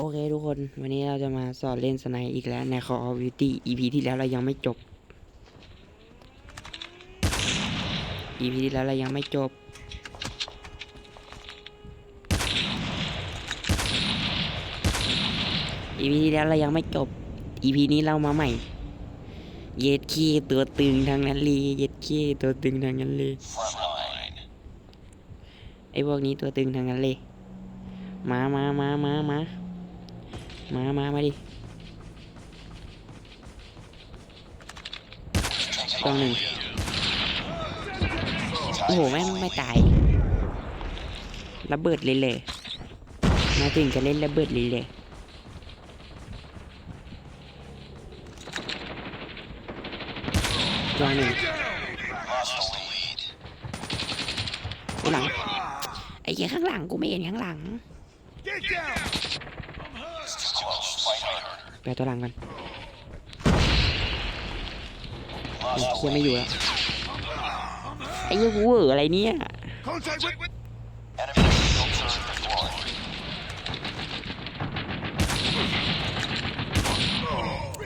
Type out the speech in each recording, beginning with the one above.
โอเคทุกคน วันนี้เราจะมาสอนเล่นสไนด์อีกแล้ว ใน Call of Duty EP ที่แล้วเรายังไม่จบ EP ที่แล้วเรายังไม่จบ EP ที่แล้วเรายังไม่จบ EP นี้เรามาใหม่ เย็ดขี้ตัวตึงทางนั้นเลยเย็ดขี้ตัวตึงทางนั้นเลยไอ้พวกนี้ตัวตึงทางนั้นเลย มามามามามา มามามาดิกองหนึ่งโอ้โหไม่งไม่ตาย ระเบิดเลยเลย มาถึงจะเล่นระเบิดเลยเลยกองหนึ่งข้างหลัง ไอ้เหี้ยข้างหลัง กูไม่เห็นข้างหลัง ไปตัวหลังกันเคียไม่อยู่แล้ว ไอ้เหี้ยกูเวอร์อะไรเนี่ย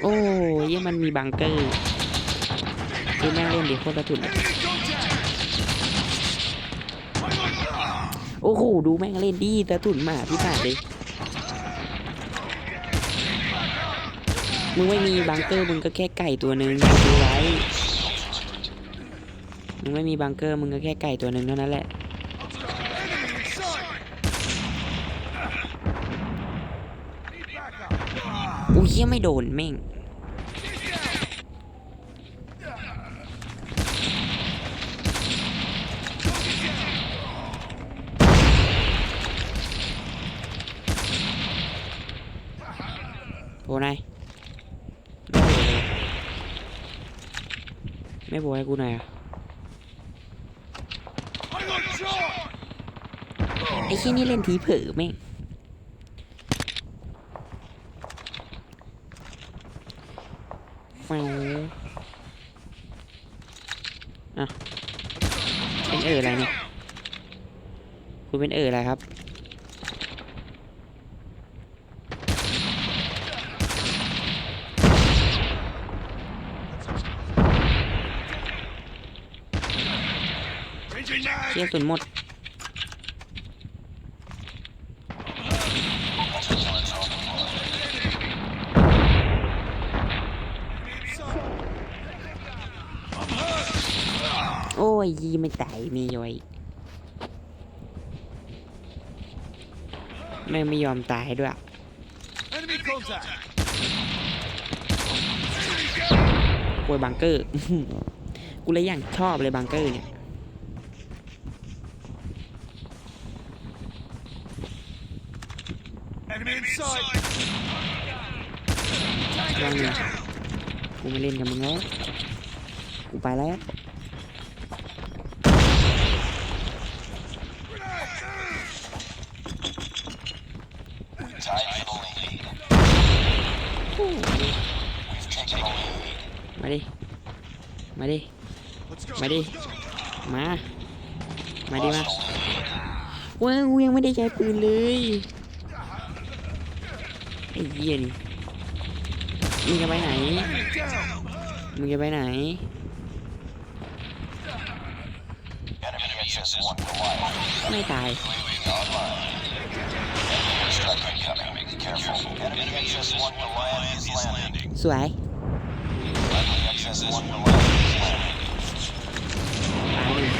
โอ้ยเหี้ยมันมีบังเกอร์คือแม่งเล่นดิโคตรกระตุนโอ้โห ดูแม่งเล่นดีกระตุนหมาพี่ผ่าเลย มึงไม่มีบังเกอร์มึงก็แค่ไก่ตัวหนึ่งดูไว้มึงไม่มีบังเกอร์มึงก็แค่ไก่ตัวหนึ่งเท่านั้นแหละอุ้ยเหี้ยไม่โดนแม่งโผล่ไหนอย ไม่โผล่เลยไม่โผล่ให้กูหน่อยอะไอ้ที่นี่เล่นทีเผลอแม่งแฟอะเป็นเอออะไรเนี่ย คุณเป็นเอออะไรครับ เชี่ยสุนหมด โอ้ยยีไม่ตายมีย่อยแม่งไม่ยอมตายด้วย Enemy contact. กลัวบังเกอร์ กูเลยอย่างชอบเลยบังเกอร์เนี่ย Enemy in sight. ลองนึงกูไม่เล่นกับมึงแล้ว กูไปแล้ว มาดิ มาดิ มาดิ มา มาดิมาว้าวกูยังไม่ได้ใช้ปืนเลย ไอ้เหี้ยนี่ มึงจะไปไหน มึงจะไปไหน ไม่ตาย สวย ตายหนึ่ง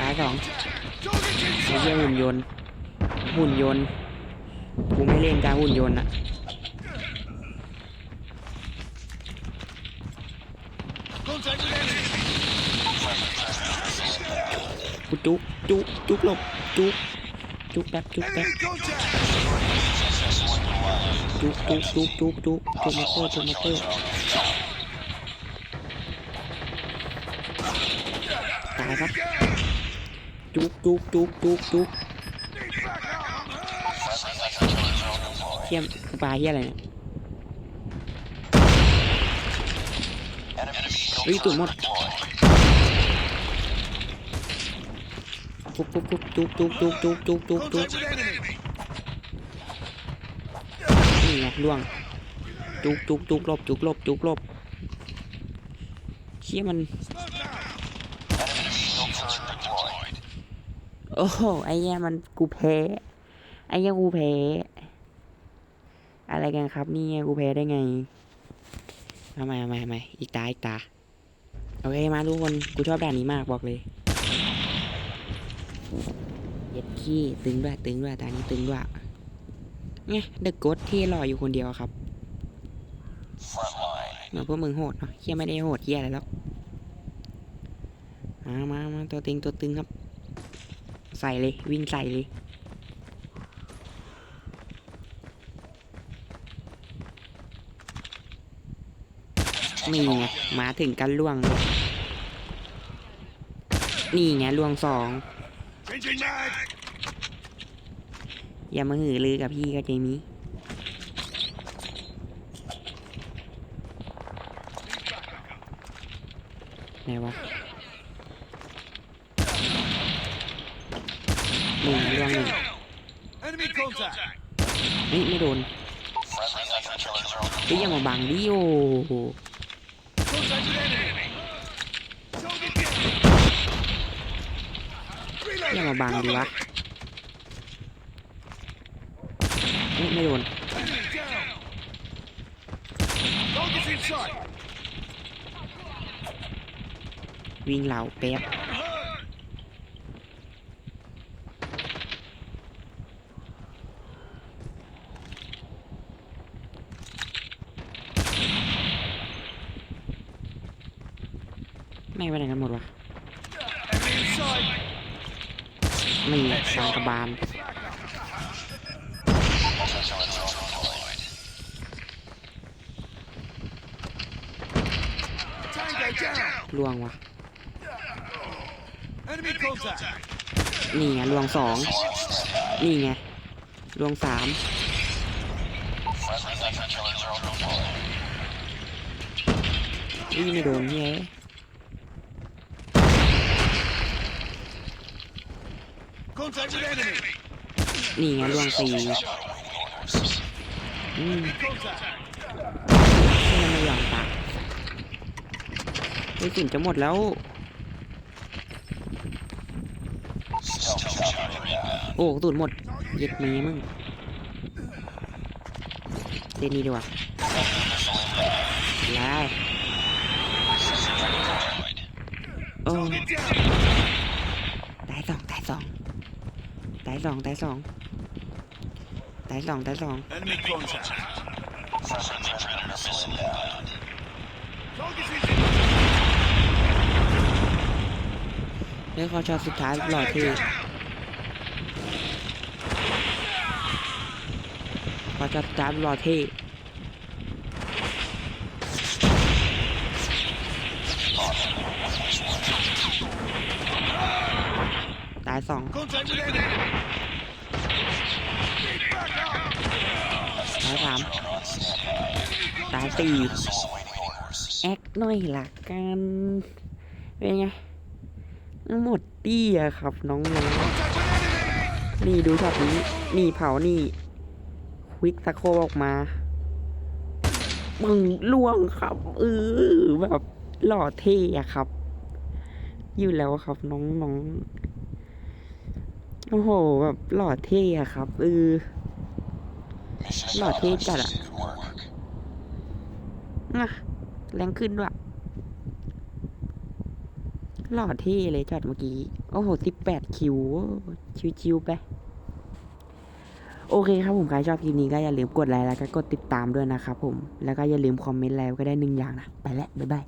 ตายสอง Target in ไอ้ sight. เหี้ยหุ่นยนต์ หุ่นยนต์ กูไม่เล่นการหุ่นยนต์อะกูจุกจุกจุกหลบจุกจุกแป๊บจุกแป๊บจุกจุกจุกจุกจุกจุกมอเตอร์จุกมอเตอร์ตายครับ จุกจุกจุกจุกจุกเทียมปลาเฮียอะไรเนี่ยเฮ้ยตุ่มหมดคุบคุบคุบจุกจุกจุกจุกจุกจุกจุกนี่ไงล่วงจุกจุกจุกลบจุกลบจุกลบเชี่ยมัน อ้โหไอ้เนี้ยมันกูแพ้ไอ้เนี้ยกูแพ้อะไรกันครับนี่กูแพ้ได้ไงเอาใหม่เอาใหม่เอาใหม่อีกตาอีกตาโอเคมาทุกคนกูชอบด่านนี้มากบอกเลยเย็ดขี้ตึงด้วยตึงด้วยตานี้ตึงด้วยเนี่ยเดอะกดที่รออยู่คนเดียวครับเหมือนพวกมึงโหดเนาะเฮียไม่ได้โหดเฮียอะไรหรอกมามามาตัวตึงตัวตึงครับ ใส่เลย วิ่งใส่เลย นี่ไงมาถึงกันล่วงเลยนี่ไงล่วงสองอย่ามาหือลือกับพี่ก็ใจนี้ไหนวะ หนึ่งล่วงหนึ่ง Enemy contact. เฮ้ยไม่โดนเฮ้ยอย่ามาบังดิโอ Contact with enemy. Target down. อย่า Reload. มาบังดิวะเฮ้ยไม่โดน Enemy down. Target's in sight. วิ่งเหล่าแป๊บ Hurt. ไม่ไปไหนกันหมดวะ Enemy in sight. ไม่กลางกระบาล Tango down. ล่วงวะ Enemy contact. นี่ไงลวงสองนี่ไงลวงสามนี่ไม่โดนเฮ้ย Contact with enemy. นี่ไงลวงสี่อืม Contact. ที่มันไม่ยอมตายไอ้ยสินจะหมดแล้ว โอ้กระสุนหมด เย็ดเมย์มึงเล่นนี้ดีกว่าแล้วโอ้ Target down. ตายสองตายสองตายสองตายสองตายสองตายสอง Enemy contact. Target's in เฮ้ยขอช็อตสุดท้ายหล่อเท่ขอช็อตสุดท้ายหล่อเท่ตายสอง Contact with enemy. ายสามตายสี่แอคหน่อยละกันเป็นไงหมดตี้อะครับน้องๆนี่ดูช็อตนี้ นี่เผานี่ ควิกสะโคออกมาปึงล่วงครับเออแบบหล่อเท่อะครับ อยู่แล้วครับน้องน้องโอ้โหแบบหล่อเท่อะครับเออ หล่อเท่จัดอะนะแรงขึ้นด้วยหล่อเท่เลยจอดเมื่อกี้ โอ้โหสิบแปดคิว ชิวๆไป โอเคครับผม ใครชอบคลิปนี้ก็อย่าลืมกดไลค์แล้วก็กดติดตามด้วยนะครับผม แล้วก็อย่าลืมคอมเมนต์แล้วก็ได้หนึ่งอย่างนะ ไปแล้ว บ๊ายบาย